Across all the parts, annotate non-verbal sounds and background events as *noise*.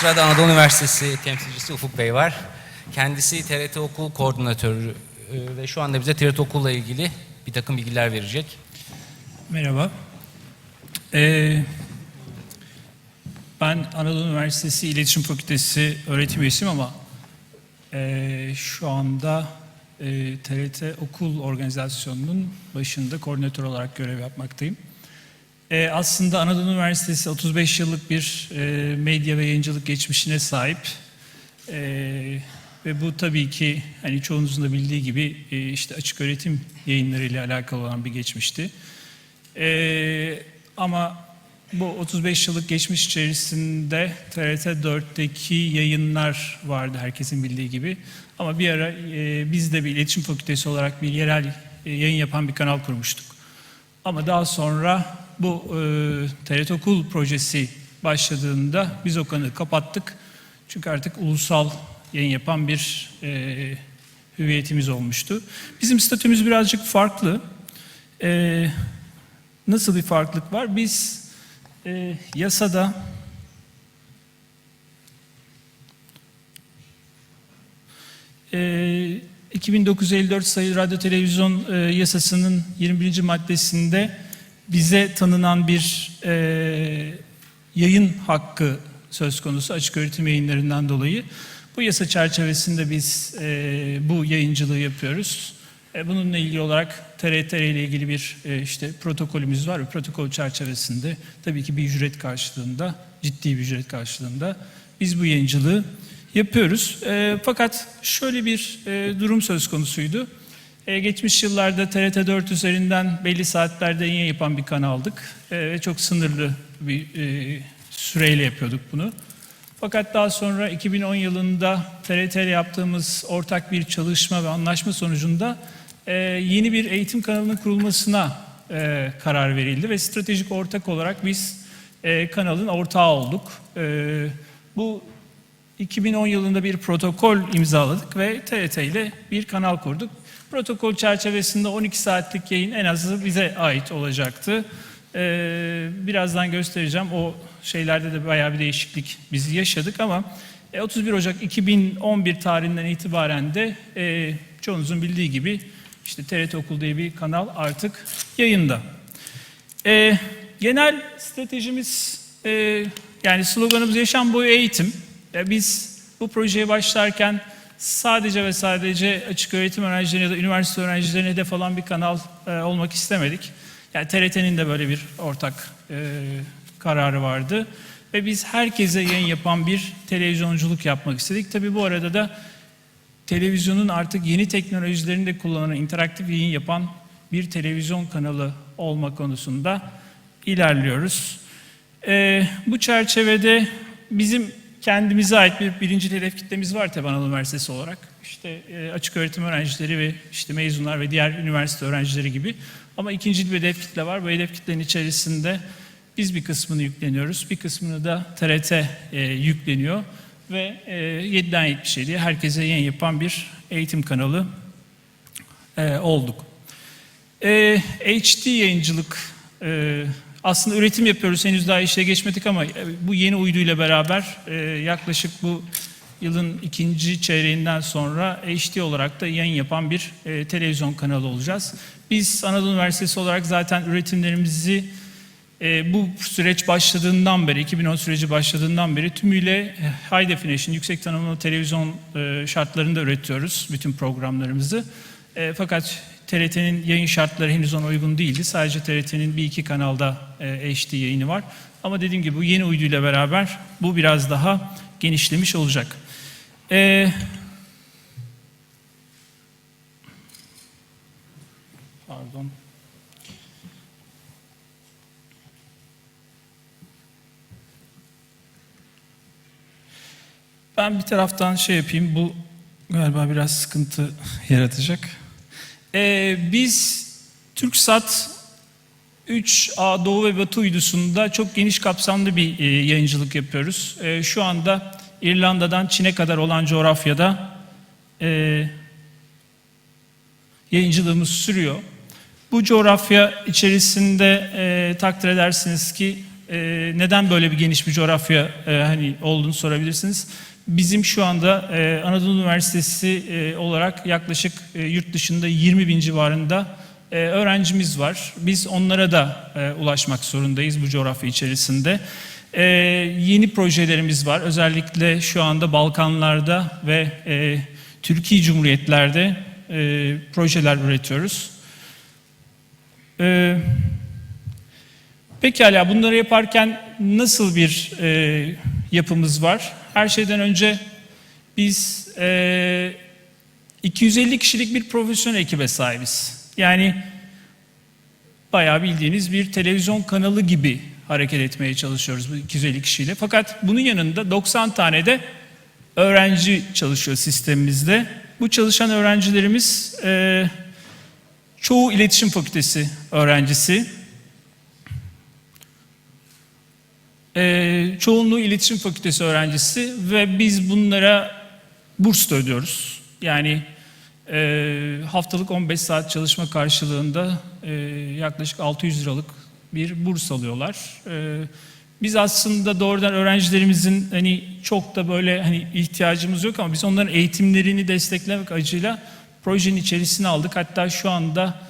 sırada Anadolu Üniversitesi temsilcisi Ufuk Bey var. Kendisi TRT Okul Koordinatörü e, ve şu anda bize TRT Okul'la ilgili bir takım bilgiler verecek. Merhaba. Ee, ben Anadolu Üniversitesi İletişim Fakültesi öğretim üyesiyim ama ee, şu anda ee, TRT Okul Organizasyonu'nun başında koordinatör olarak görev yapmaktayım. Ee, aslında Anadolu Üniversitesi 35 yıllık bir ee, medya ve yayıncılık geçmişine sahip. Ee, ve bu tabii ki hani çoğunuzun da bildiği gibi ee, işte açık öğretim yayınlarıyla alakalı olan bir geçmişti. Ee, ama bu 35 yıllık geçmiş içerisinde TRT 4'teki yayınlar vardı herkesin bildiği gibi. Ama bir ara e, biz de bir iletişim fakültesi olarak bir yerel e, yayın yapan bir kanal kurmuştuk. Ama daha sonra bu e, TRT Okul projesi başladığında biz o kanalı kapattık. Çünkü artık ulusal yayın yapan bir e, hüviyetimiz olmuştu. Bizim statümüz birazcık farklı. E, nasıl bir farklılık var? Biz e, yasada e, 2954 sayılı radyo televizyon e, yasasının 21. maddesinde bize tanınan bir e, yayın hakkı söz konusu açık öğretim yayınlarından dolayı. Bu yasa çerçevesinde biz e, bu yayıncılığı yapıyoruz. E, bununla ilgili olarak TRT ile ilgili bir e, işte protokolümüz var protokol çerçevesinde tabii ki bir ücret karşılığında, ciddi bir ücret karşılığında biz bu yayıncılığı yapıyoruz. E, fakat şöyle bir e, durum söz konusuydu. E, geçmiş yıllarda TRT 4 üzerinden belli saatlerde yayın yapan bir kanaldık e, ve çok sınırlı bir e, süreyle yapıyorduk bunu. Fakat daha sonra 2010 yılında TRT ile yaptığımız ortak bir çalışma ve anlaşma sonucunda e, yeni bir eğitim kanalının kurulmasına e, karar verildi ve stratejik ortak olarak biz e, kanalın ortağı olduk. E, bu 2010 yılında bir protokol imzaladık ve TRT ile bir kanal kurduk. Protokol çerçevesinde 12 saatlik yayın en azı bize ait olacaktı. Ee, birazdan göstereceğim. O şeylerde de bayağı bir değişiklik biz yaşadık ama e, 31 Ocak 2011 tarihinden itibaren de e, çoğunuzun bildiği gibi işte TRT Okul diye bir kanal artık yayında. E, genel stratejimiz e, yani sloganımız yaşam boyu eğitim. E, biz bu projeye başlarken sadece ve sadece açık öğretim öğrencilerine ya da üniversite öğrencilerine hedef alan bir kanal e, olmak istemedik. Yani TRT'nin de böyle bir ortak e, kararı vardı. Ve biz herkese yayın yapan bir televizyonculuk yapmak istedik. Tabii bu arada da televizyonun artık yeni teknolojilerini de kullanan, interaktif yayın yapan bir televizyon kanalı olma konusunda ilerliyoruz. E, bu çerçevede bizim kendimize ait bir birinci hedef kitlemiz var Anadolu Üniversitesi olarak. İşte e, açık öğretim öğrencileri ve işte mezunlar ve diğer üniversite öğrencileri gibi. Ama ikinci bir hedef kitle var. Bu hedef kitlenin içerisinde biz bir kısmını yükleniyoruz. Bir kısmını da TRT e, yükleniyor. Ve e, 7'den 70'e diye herkese yayın yapan bir eğitim kanalı e, olduk. E, HD yayıncılık aslında üretim yapıyoruz. Henüz daha işe geçmedik ama e, bu yeni uyduyla beraber e, yaklaşık bu yılın ikinci çeyreğinden sonra HD olarak da yayın yapan bir e, televizyon kanalı olacağız. Biz Anadolu Üniversitesi olarak zaten üretimlerimizi bu süreç başladığından beri, 2010 süreci başladığından beri tümüyle high definition, yüksek tanımlı televizyon şartlarında üretiyoruz bütün programlarımızı. Fakat TRT'nin yayın şartları henüz ona uygun değildi. Sadece TRT'nin bir iki kanalda e, HD yayını var. Ama dediğim gibi bu yeni uyduyla beraber bu biraz daha genişlemiş olacak. E, pardon. Ben bir taraftan şey yapayım. Bu galiba biraz sıkıntı *laughs* yaratacak. Ee, biz TürkSat 3A Doğu ve Batı uydusunda çok geniş kapsamlı bir e, yayıncılık yapıyoruz. E, şu anda İrlanda'dan Çin'e kadar olan coğrafyada e, yayıncılığımız sürüyor. Bu coğrafya içerisinde e, takdir edersiniz ki e, neden böyle bir geniş bir coğrafya e, hani olduğunu sorabilirsiniz. Bizim şu anda e, Anadolu Üniversitesi e, olarak yaklaşık e, yurt dışında 20 bin civarında e, öğrencimiz var. Biz onlara da e, ulaşmak zorundayız bu coğrafya içerisinde. E, yeni projelerimiz var. Özellikle şu anda Balkanlarda ve e, Türkiye Cumhuriyetlerde e, projeler üretiyoruz. E, pekala bunları yaparken nasıl bir e, yapımız var? Her şeyden önce biz e, 250 kişilik bir profesyonel ekibe sahibiz. Yani bayağı bildiğiniz bir televizyon kanalı gibi hareket etmeye çalışıyoruz bu 250 kişiyle. Fakat bunun yanında 90 tane de öğrenci çalışıyor sistemimizde. Bu çalışan öğrencilerimiz e, çoğu iletişim fakültesi öğrencisi. E, çoğunluğu iletişim fakültesi öğrencisi ve biz bunlara burs da ödüyoruz. Yani e, haftalık 15 saat çalışma karşılığında e, yaklaşık 600 liralık bir burs alıyorlar. E, biz aslında doğrudan öğrencilerimizin hani çok da böyle hani ihtiyacımız yok ama biz onların eğitimlerini desteklemek acıyla projenin içerisine aldık. Hatta şu anda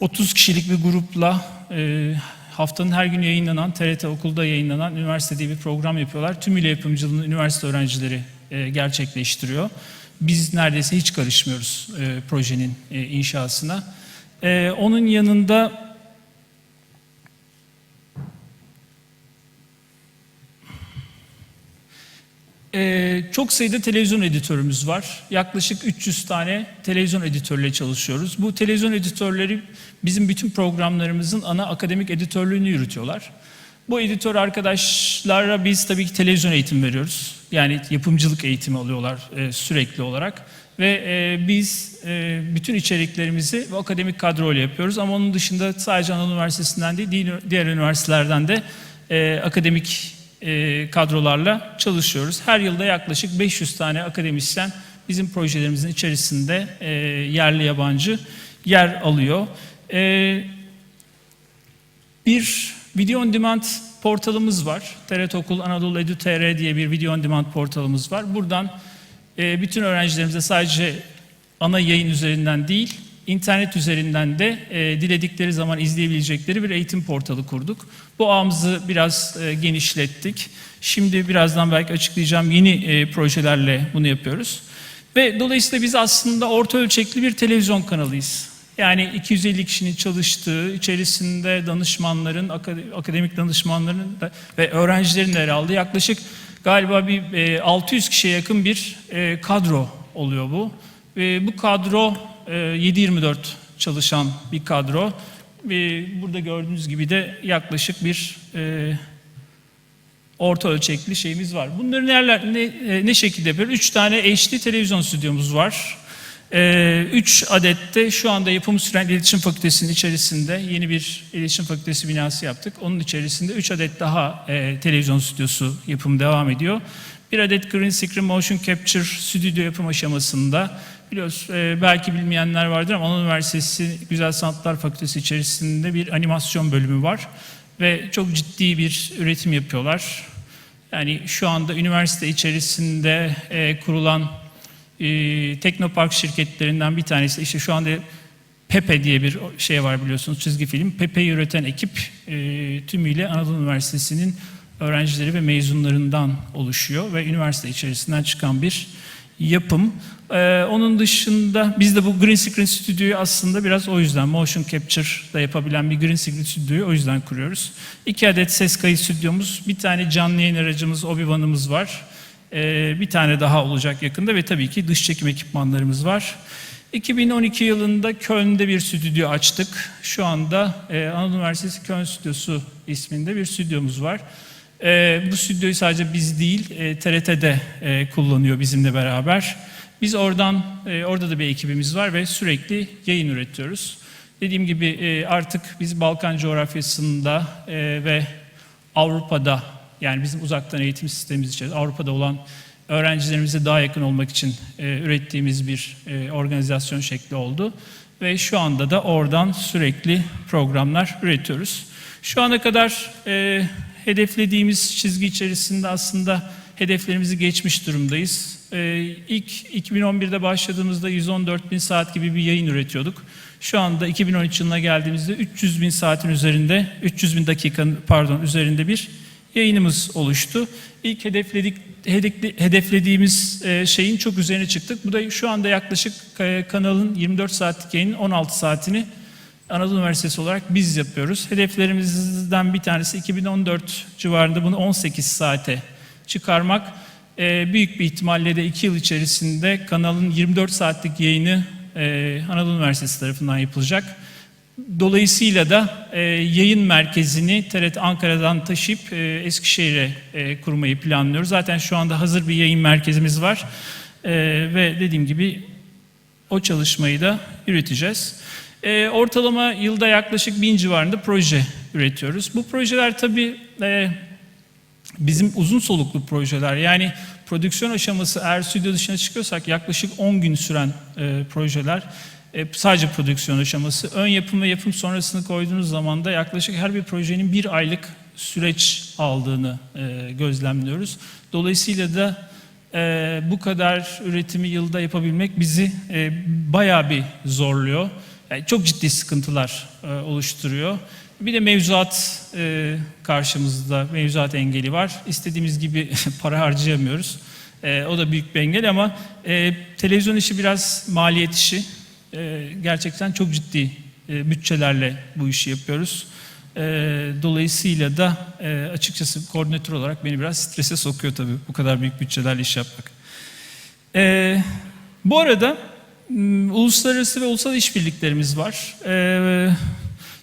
30 kişilik bir grupla e, haftanın her gün yayınlanan, TRT Okul'da yayınlanan üniversite diye bir program yapıyorlar. Tümüyle yapımcılığını üniversite öğrencileri e, gerçekleştiriyor. Biz neredeyse hiç karışmıyoruz e, projenin e, inşasına. E, onun yanında Ee, çok sayıda televizyon editörümüz var. Yaklaşık 300 tane televizyon editörle çalışıyoruz. Bu televizyon editörleri bizim bütün programlarımızın ana akademik editörlüğünü yürütüyorlar. Bu editör arkadaşlara biz tabii ki televizyon eğitim veriyoruz. Yani yapımcılık eğitimi alıyorlar e, sürekli olarak. Ve e, biz e, bütün içeriklerimizi bu akademik kadroyla yapıyoruz. Ama onun dışında sadece Anadolu Üniversitesi'nden değil, diğer üniversitelerden de e, akademik e, kadrolarla çalışıyoruz. Her yılda yaklaşık 500 tane akademisyen bizim projelerimizin içerisinde e, yerli yabancı yer alıyor. E, bir video on demand portalımız var. TRT Okul Anadolu Edu TR diye bir video on demand portalımız var. Buradan bütün öğrencilerimize sadece ana yayın üzerinden değil, İnternet üzerinden de e, diledikleri zaman izleyebilecekleri bir eğitim portalı kurduk. Bu ağımızı biraz e, genişlettik. Şimdi birazdan belki açıklayacağım yeni e, projelerle bunu yapıyoruz. Ve dolayısıyla biz aslında orta ölçekli bir televizyon kanalıyız. Yani 250 kişinin çalıştığı, içerisinde danışmanların, akademik danışmanların da, ve öğrencilerin de yer aldığı yaklaşık galiba bir e, 600 kişiye yakın bir e, kadro oluyor bu. Bu kadro 7-24 çalışan bir kadro. Burada gördüğünüz gibi de yaklaşık bir e, orta ölçekli şeyimiz var. Bunları neler, ne, e, ne şekilde yapıyoruz? Üç tane HD televizyon stüdyomuz var. E, üç adette şu anda yapımı süren iletişim fakültesinin içerisinde yeni bir iletişim fakültesi binası yaptık. Onun içerisinde üç adet daha televizyon stüdyosu yapımı devam ediyor. Bir adet Green Screen Motion Capture stüdyo yapım aşamasında Biliyoruz e, belki bilmeyenler vardır ama Anadolu Üniversitesi Güzel Sanatlar Fakültesi içerisinde bir animasyon bölümü var. Ve çok ciddi bir üretim yapıyorlar. Yani şu anda üniversite içerisinde e, kurulan e, Teknopark şirketlerinden bir tanesi. işte şu anda Pepe diye bir şey var biliyorsunuz çizgi film. Pepe'yi üreten ekip e, tümüyle Anadolu Üniversitesi'nin öğrencileri ve mezunlarından oluşuyor ve üniversite içerisinden çıkan bir yapım. Ee, onun dışında biz de bu Green Screen Stüdyo'yu aslında biraz o yüzden motion capture da yapabilen bir Green Screen Stüdyo'yu o yüzden kuruyoruz. İki adet ses kayıt stüdyomuz, bir tane canlı yayın aracımız, Obi-Wan'ımız var. Ee, bir tane daha olacak yakında ve tabii ki dış çekim ekipmanlarımız var. 2012 yılında Köln'de bir stüdyo açtık. Şu anda e, Anadolu Üniversitesi Köln Stüdyosu isminde bir stüdyomuz var. E, bu stüdyoyu sadece biz değil, e, TRT'de e, kullanıyor bizimle beraber. Biz oradan, e, orada da bir ekibimiz var ve sürekli yayın üretiyoruz. Dediğim gibi e, artık biz Balkan coğrafyasında e, ve Avrupa'da, yani bizim uzaktan eğitim sistemimiz içerisinde Avrupa'da olan öğrencilerimize daha yakın olmak için e, ürettiğimiz bir e, organizasyon şekli oldu. Ve şu anda da oradan sürekli programlar üretiyoruz. Şu ana kadar e, hedeflediğimiz çizgi içerisinde aslında hedeflerimizi geçmiş durumdayız. Ee, ilk 2011'de başladığımızda 114 bin saat gibi bir yayın üretiyorduk. Şu anda 2013 yılına geldiğimizde 300 bin saatin üzerinde, 300 bin dakikanın pardon üzerinde bir yayınımız oluştu. İlk hedefledik, hedeflediğimiz e, şeyin çok üzerine çıktık. Bu da şu anda yaklaşık e, kanalın 24 saatlik yayının 16 saatini Anadolu Üniversitesi olarak biz yapıyoruz. Hedeflerimizden bir tanesi 2014 civarında bunu 18 saate çıkarmak. Ee, büyük bir ihtimalle de 2 yıl içerisinde kanalın 24 saatlik yayını e, Anadolu Üniversitesi tarafından yapılacak. Dolayısıyla da e, yayın merkezini TRT Ankara'dan taşıyıp e, Eskişehir'e e, kurmayı planlıyoruz. Zaten şu anda hazır bir yayın merkezimiz var. E, ve dediğim gibi o çalışmayı da yürüteceğiz. Ee, ortalama yılda yaklaşık bin civarında proje üretiyoruz. Bu projeler tabii e, bizim uzun soluklu projeler. Yani prodüksiyon aşaması eğer stüdyo dışına çıkıyorsak yaklaşık 10 gün süren e, projeler. E, sadece prodüksiyon aşaması. Ön yapım ve yapım sonrasını koyduğunuz zaman da yaklaşık her bir projenin bir aylık süreç aldığını e, gözlemliyoruz. Dolayısıyla da e, bu kadar üretimi yılda yapabilmek bizi e, bayağı bir zorluyor. Yani çok ciddi sıkıntılar e, oluşturuyor. Bir de mevzuat e, karşımızda, mevzuat engeli var. İstediğimiz gibi *laughs* para harcayamıyoruz. E, o da büyük bir engel ama e, televizyon işi biraz maliyet işi. E, gerçekten çok ciddi e, bütçelerle bu işi yapıyoruz. E, dolayısıyla da e, açıkçası koordinatör olarak beni biraz strese sokuyor tabii bu kadar büyük bütçelerle iş yapmak. E, bu arada uluslararası ve ulusal işbirliklerimiz var. E,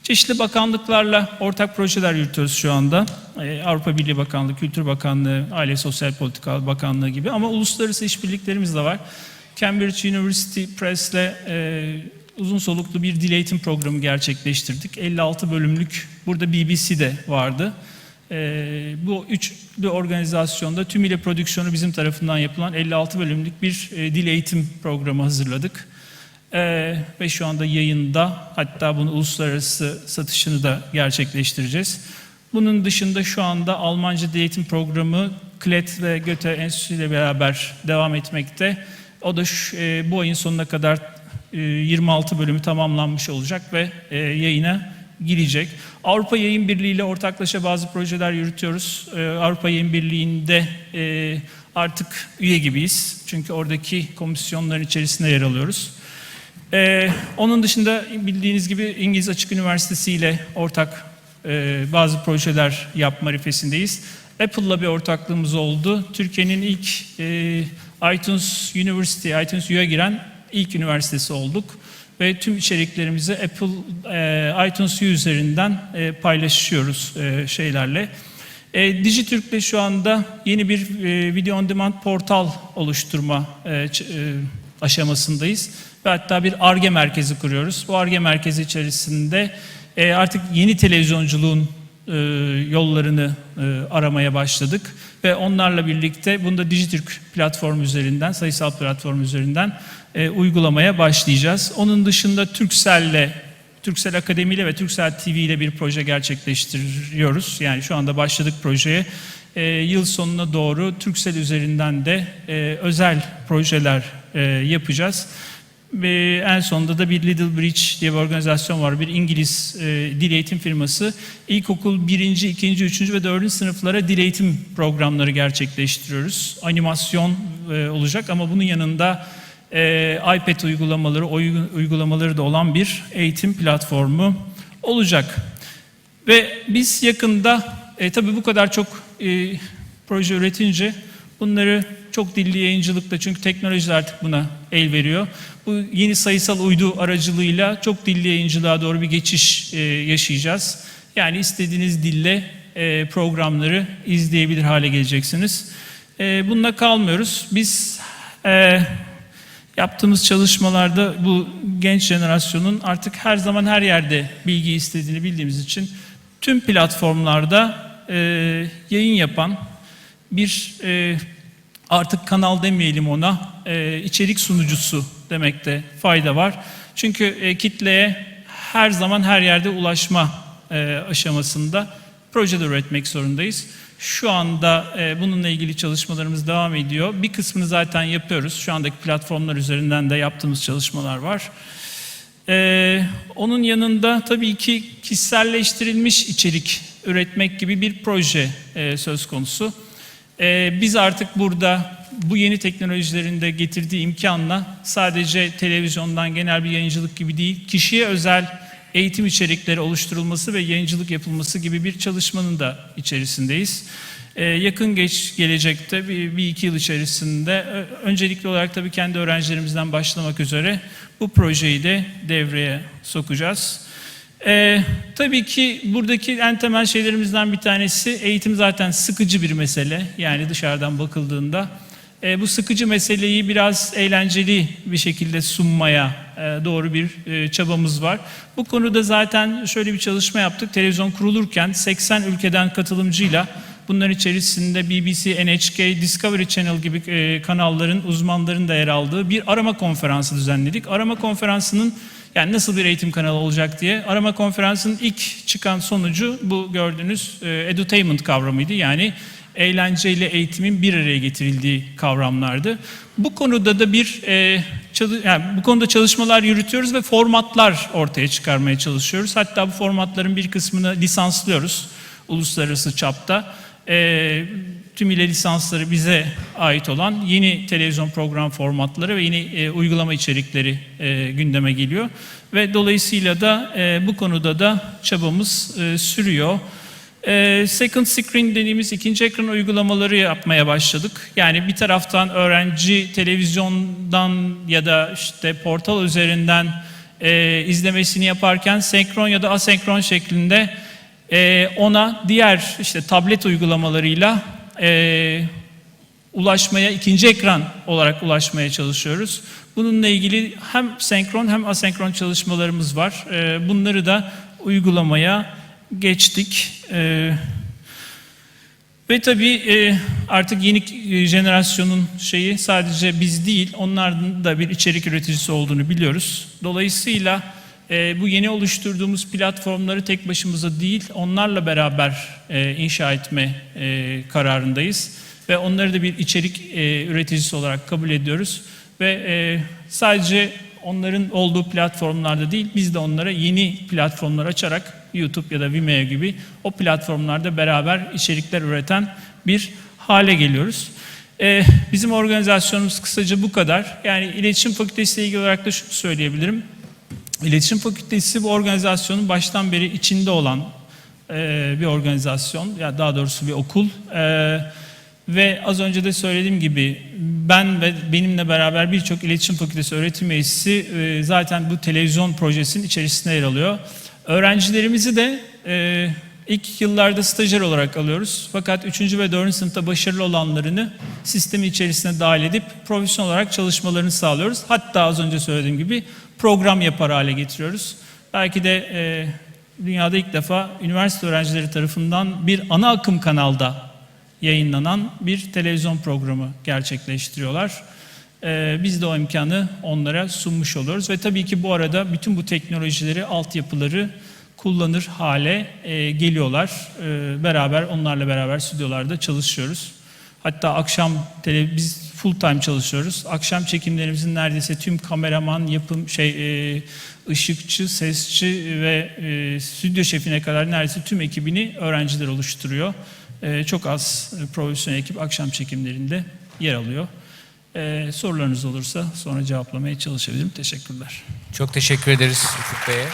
çeşitli bakanlıklarla ortak projeler yürütüyoruz şu anda. E, Avrupa Birliği Bakanlığı, Kültür Bakanlığı, Aile Sosyal Politika Bakanlığı gibi ama uluslararası işbirliklerimiz de var. Cambridge University Press'le e, uzun soluklu bir dil eğitim programı gerçekleştirdik. 56 bölümlük, burada BBC de vardı. Ee, bu üçlü organizasyonda tümüyle prodüksiyonu bizim tarafından yapılan 56 bölümlük bir e, dil eğitim programı hazırladık. Ee, ve şu anda yayında hatta bunu uluslararası satışını da gerçekleştireceğiz. Bunun dışında şu anda Almanca dil eğitim programı KLET ve Goethe Enstitüsü ile beraber devam etmekte. O da şu, e, bu ayın sonuna kadar e, 26 bölümü tamamlanmış olacak ve e, yayına girecek. Avrupa Yayın Birliği ile ortaklaşa bazı projeler yürütüyoruz. E, Avrupa Yayın Birliği'nde e, artık üye gibiyiz. Çünkü oradaki komisyonların içerisinde yer alıyoruz. Ee, onun dışında bildiğiniz gibi İngiliz Açık Üniversitesi ile ortak e, bazı projeler yapma arifesindeyiz. Apple'la bir ortaklığımız oldu. Türkiye'nin ilk e, iTunes University, iTunes U'ya giren ilk üniversitesi olduk. Ve tüm içeriklerimizi Apple e, iTunes U üzerinden e, paylaşıyoruz e, şeylerle. E, Dijitürk'le şu anda yeni bir e, video on demand portal oluşturma e, e, aşamasındayız. Ve hatta bir ARGE merkezi kuruyoruz. Bu ARGE merkezi içerisinde e, artık yeni televizyonculuğun e, yollarını e, aramaya başladık. Ve onlarla birlikte bunu da Dijitürk platformu üzerinden, sayısal platform üzerinden e, uygulamaya başlayacağız. Onun dışında Turkcell'le Türksel Akademi ile ve Türksel TV ile bir proje gerçekleştiriyoruz. Yani şu anda başladık projeye. Ee, yıl sonuna doğru Türksel üzerinden de e, özel projeler e, yapacağız. Ve en sonunda da bir Little Bridge diye bir organizasyon var. Bir İngiliz e, dil eğitim firması. İlkokul 1. 2. 3. ve 4. sınıflara dil eğitim programları gerçekleştiriyoruz. Animasyon e, olacak ama bunun yanında e, iPad uygulamaları, oyun uygulamaları da olan bir eğitim platformu olacak. Ve biz yakında, e, tabii bu kadar çok e, proje üretince bunları çok dilli yayıncılıkla çünkü teknoloji de artık buna el veriyor. Bu yeni sayısal uydu aracılığıyla çok dilli yayıncılığa doğru bir geçiş e, yaşayacağız. Yani istediğiniz dille e, programları izleyebilir hale geleceksiniz. E, bununla kalmıyoruz. Biz e, Yaptığımız çalışmalarda bu genç jenerasyonun artık her zaman her yerde bilgi istediğini bildiğimiz için tüm platformlarda e, yayın yapan bir e, artık kanal demeyelim ona e, içerik sunucusu demekte fayda var. Çünkü e, kitleye her zaman her yerde ulaşma e, aşamasında projeler üretmek zorundayız. Şu anda e, bununla ilgili çalışmalarımız devam ediyor. Bir kısmını zaten yapıyoruz. Şu andaki platformlar üzerinden de yaptığımız çalışmalar var. Ee, onun yanında tabii ki kişiselleştirilmiş içerik üretmek gibi bir proje e, söz konusu. Ee, biz artık burada bu yeni teknolojilerin de getirdiği imkanla sadece televizyondan genel bir yayıncılık gibi değil, kişiye özel eğitim içerikleri oluşturulması ve yayıncılık yapılması gibi bir çalışmanın da içerisindeyiz. Ee, yakın geç gelecekte bir, bir iki yıl içerisinde öncelikli olarak tabii kendi öğrencilerimizden başlamak üzere bu projeyi de devreye sokacağız. Ee, tabii ki buradaki en temel şeylerimizden bir tanesi eğitim zaten sıkıcı bir mesele yani dışarıdan bakıldığında. Ee, bu sıkıcı meseleyi biraz eğlenceli bir şekilde sunmaya e, doğru bir e, çabamız var. Bu konuda zaten şöyle bir çalışma yaptık. Televizyon kurulurken 80 ülkeden katılımcıyla Bunların içerisinde BBC, NHK, Discovery Channel gibi e, kanalların uzmanların da yer aldığı bir arama konferansı düzenledik. Arama konferansının yani nasıl bir eğitim kanalı olacak diye arama konferansının ilk çıkan sonucu bu gördüğünüz e, edutainment kavramıydı. Yani eğlenceyle eğitimin bir araya getirildiği kavramlardı. Bu konuda da bir e, yani bu konuda çalışmalar yürütüyoruz ve formatlar ortaya çıkarmaya çalışıyoruz. Hatta bu formatların bir kısmını lisanslıyoruz uluslararası çapta. E, tümüyle lisansları bize ait olan yeni televizyon program formatları ve yeni e, uygulama içerikleri e, gündeme geliyor. Ve dolayısıyla da e, bu konuda da çabamız e, sürüyor. E, second screen dediğimiz ikinci ekran uygulamaları yapmaya başladık. Yani bir taraftan öğrenci televizyondan ya da işte portal üzerinden e, izlemesini yaparken senkron ya da asenkron şeklinde e, ona diğer işte tablet uygulamalarıyla e, ulaşmaya, ikinci ekran olarak ulaşmaya çalışıyoruz. Bununla ilgili hem senkron hem asenkron çalışmalarımız var. E, bunları da uygulamaya geçtik. E, ve tabii e, artık yeni e, jenerasyonun şeyi sadece biz değil, onların da bir içerik üreticisi olduğunu biliyoruz. Dolayısıyla e, bu yeni oluşturduğumuz platformları tek başımıza değil, onlarla beraber e, inşa etme e, kararındayız. Ve onları da bir içerik e, üreticisi olarak kabul ediyoruz. Ve e, sadece onların olduğu platformlarda değil, biz de onlara yeni platformlar açarak YouTube ya da Vimeo gibi o platformlarda beraber içerikler üreten bir hale geliyoruz. Ee, bizim organizasyonumuz kısaca bu kadar. Yani iletişim fakültesiyle ilgili olarak da şunu söyleyebilirim. İletişim Fakültesi bu organizasyonun baştan beri içinde olan e, bir organizasyon, ya daha doğrusu bir okul. E, ve az önce de söylediğim gibi ben ve benimle beraber birçok iletişim fakültesi öğretim üyesi e, zaten bu televizyon projesinin içerisinde yer alıyor. Öğrencilerimizi de e, ilk yıllarda stajyer olarak alıyoruz. Fakat 3. ve 4. sınıfta başarılı olanlarını sistemin içerisine dahil edip profesyonel olarak çalışmalarını sağlıyoruz. Hatta az önce söylediğim gibi program yapar hale getiriyoruz. Belki de e, dünyada ilk defa üniversite öğrencileri tarafından bir ana akım kanalda yayınlanan bir televizyon programı gerçekleştiriyorlar. Ee, biz de o imkanı onlara sunmuş oluyoruz ve tabii ki bu arada bütün bu teknolojileri, altyapıları kullanır hale e, geliyorlar. Ee, beraber onlarla beraber stüdyolarda çalışıyoruz. Hatta akşam tele, biz full time çalışıyoruz. Akşam çekimlerimizin neredeyse tüm kameraman, yapım şey e, ışıkçı, sesçi ve e, stüdyo şefine kadar neredeyse tüm ekibini öğrenciler oluşturuyor. Çok az profesyonel ekip akşam çekimlerinde yer alıyor. E, sorularınız olursa sonra cevaplamaya çalışabilirim. Teşekkürler. Çok teşekkür ederiz Ufuk Bey'e.